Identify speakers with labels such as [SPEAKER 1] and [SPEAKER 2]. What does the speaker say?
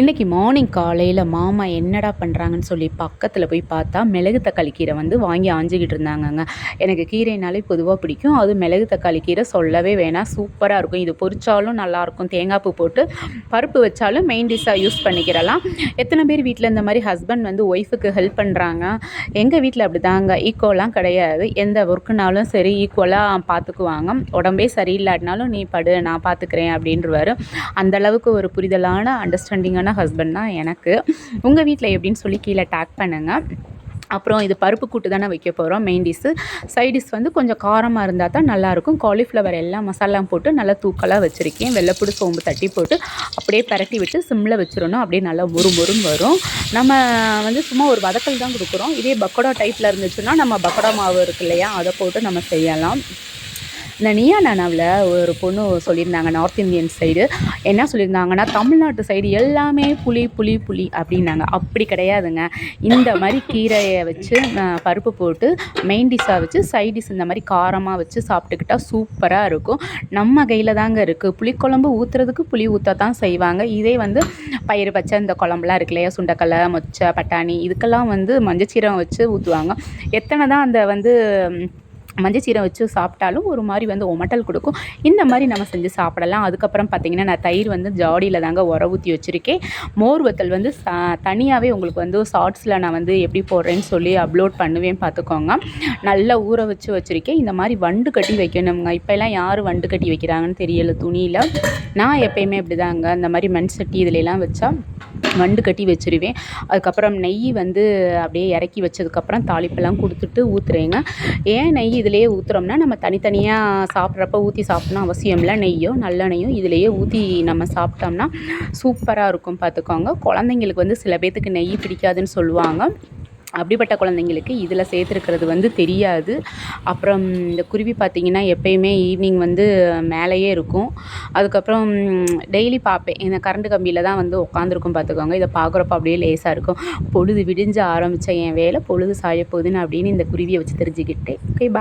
[SPEAKER 1] இன்றைக்கி மார்னிங் காலையில் மாமா என்னடா பண்ணுறாங்கன்னு சொல்லி பக்கத்தில் போய் பார்த்தா மிளகு தக்காளி கீரை வந்து வாங்கி ஆஞ்சிக்கிட்டு இருந்தாங்கங்க. எனக்கு கீரைனாலே பொதுவாக பிடிக்கும். அது மிளகு தக்காளி கீரை சொல்லவே வேணாம். சூப்பராக இருக்கும். இது பொரிச்சாலும் நல்லாயிருக்கும். தேங்காய் பூ போட்டு பருப்பு வச்சாலும் மெயின் டிஷ்ஷாக யூஸ் பண்ணிக்கிறலாம். எத்தனை பேர் வீட்டில் இந்த மாதிரி ஹஸ்பண்ட் வந்து ஒய்ஃபுக்கு ஹெல்ப் பண்ணுறாங்க எங்கள் வீட்டில் அப்படி தாங்க ஈக்குவலாம் கிடையாது. எந்த ஒர்க்குனாலும் சரி ஈக்குவலாக பார்த்துக்குவாங்க உடம்பே சரியில்லாட்டினாலும் நீ படு நான் பார்த்துக்கிறேன் அப்படின்றவாரு. அந்தளவுக்கு ஒரு புரிதலான அண்டர்ஸ்டாண்டிங்கான ஹஸ்பண்ட் தான் எனக்கு. உங்கள் வீட்டில் எப்படின்னு சொல்லி கீழே டேக் பண்ணுங்கள் அப்புறம் இது பருப்பு கூட்டு தானே வைக்க போகிறோம் மெயின் டிஷ்ஷு சைட் டிஷ் வந்து கொஞ்சம் காரமாக இருந்தால் தான் நல்லாயிருக்கும். காலிஃப்ளவர் எல்லாம் மசாலாம் போட்டு நல்லா தூக்கலாக வச்சுருக்கேன். வெள்ளைப்புடு சோம்பு தட்டி போட்டு அப்படியே பரட்டி விட்டு சிம்மில் வச்சிடணும். அப்படியே நல்லா முறு முறும் வரும். நம்ம வந்து சும்மா ஒரு வதக்கல் தான் கொடுக்குறோம். இதே பக்கோடா டைப்பில் இருந்துச்சுன்னா நம்ம பக்கோடா மாவு இருக்கு இல்லையா அதை போட்டு நம்ம செய்யலாம். இந்த நியா நானாவில் ஒரு பொண்ணு சொல்லியிருந்தாங்க நார்த் இந்தியன் சைடு என்ன சொல்லியிருந்தாங்கன்னா தமிழ்நாட்டு சைடு எல்லாமே புளி புளி புளி அப்படின்னாங்க. அப்படி கிடையாதுங்க. இந்த மாதிரி கீரையை வச்சு பருப்பு போட்டு மெயின் டிஷ்ஷாக வச்சு சைட் டிஷ் இந்த மாதிரி காரமாக வச்சு சாப்பிட்டுக்கிட்டா சூப்பராக இருக்கும். நம்ம கையில் தாங்க இருக்குது புளிக்குழம்பு ஊற்றுறதுக்கு புளி ஊற்ற தான் செய்வாங்க. இதே வந்து பயிர் பச்சை இந்த குழம்புலாம் இருக்கு இல்லையா? சுண்டக்கலை மொச்சை பட்டாணி இதுக்கெல்லாம் வந்து மஞ்சச்சீரகம் வச்சு ஊற்றுவாங்க எத்தனை தான் அந்த வந்து மஞ்சள் சீரை வச்சு சாப்பிட்டாலும் ஒரு மாதிரி வந்து ஒமட்டல் கொடுக்கும். இந்த மாதிரி நம்ம செஞ்சு சாப்பிடலாம். அதுக்கப்புறம் பார்த்திங்கன்னா நான் தயிர் வந்து ஜாடியில் தாங்க உர ஊற்றி வச்சுருக்கேன். மோர் வத்தல் வந்து தனியாகவே உங்களுக்கு வந்து ஷார்ட்ஸில் நான் வந்து எப்படி போடுறேன்னு சொல்லி அப்லோட் பண்ணுவேன் பார்த்துக்கோங்க. நல்லா ஊற வச்சு வச்சுருக்கேன். இந்த மாதிரி வண்டு கட்டி வைக்கணுங்க இப்போல்லாம் யார் வண்டு கட்டி வைக்கிறாங்கன்னு தெரியலை துணியில். நான் எப்போயுமே இப்படி தாங்க இந்த மாதிரி மண் சட்டி இதிலெல்லாம் வச்சா வண்டு கட்டி வச்சுருவேன். அதுக்கப்புறம் நெய் வந்து அப்படியே இறக்கி வச்சதுக்கப்புறம் தாளிப்பெல்லாம் கொடுத்துட்டு ஊற்றுறேங்க ஏன் நெய் இதிலேயே ஊற்றுறோம்னா நம்ம தனித்தனியாக சாப்பிட்றப்ப ஊற்றி சாப்பிட்ணும் அவசியம் இல்லை. நெய்யோ நல்லெண்ணெய்யோ இதிலேயே ஊற்றி நம்ம சாப்பிட்டோம்னா சூப்பராக இருக்கும் பார்த்துக்கோங்க. குழந்தைங்களுக்கு வந்து சில பேர்த்துக்கு நெய் பிடிக்காதுன்னு சொல்லுவாங்க. அப்படிப்பட்ட குழந்தைங்களுக்கு இதில் சேர்த்துருக்கிறது வந்து தெரியாது. அப்புறம் இந்த குருவி பார்த்திங்கன்னா எப்பயுமே ஈவினிங் வந்து மேலேயே இருக்கும். அதுக்கப்புறம் டெய்லி பார்ப்பேன் இந்த கரண்டு கம்பியில் தான் வந்து உட்காந்துருக்கும் பார்த்துக்கோங்க. இதை பார்க்குறப்ப அப்படியே லேசாக இருக்கும். பொழுது விடிஞ்சு ஆரம்பித்த என் வேலை பொழுது சாய போகுதுன்னு அப்படின்னு இந்த குருவியை வச்சு தெரிஞ்சுக்கிட்டேன். ஓகே பா